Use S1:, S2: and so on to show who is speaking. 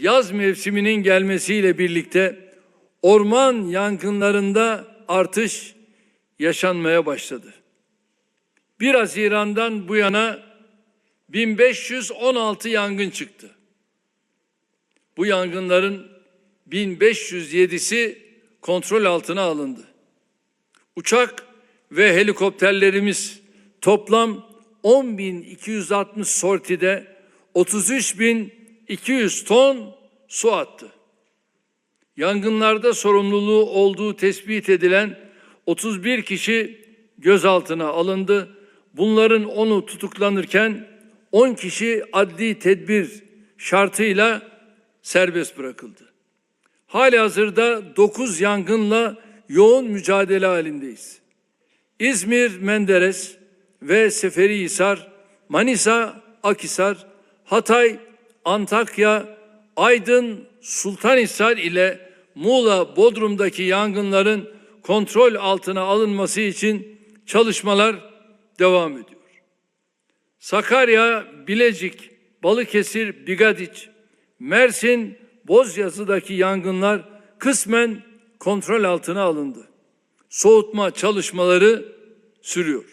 S1: yaz mevsiminin gelmesiyle birlikte orman yangınlarında artış yaşanmaya başladı. 1 Haziran'dan bu yana 1516 yangın çıktı. Bu yangınların 1507'si kontrol altına alındı. Uçak ve helikopterlerimiz toplam 10.260 sortide 33.200 ton su attı. Yangınlarda sorumluluğu olduğu tespit edilen 31 kişi gözaltına alındı. Bunların 10'u tutuklanırken 10 kişi adli tedbir şartıyla serbest bırakıldı. Hali hazırda 9 yangınla yoğun mücadele halindeyiz. İzmir, Menderes ve Seferihisar, Manisa, Akisar, Hatay, Antakya, Aydın, Sultanhisar ile Muğla, Bodrum'daki yangınların kontrol altına alınması için çalışmalar devam ediyor. Sakarya, Bilecik, Balıkesir, Bigadiç, Mersin, Bozyazı'daki yangınlar kısmen kontrol altına alındı. Soğutma çalışmaları sürüyor.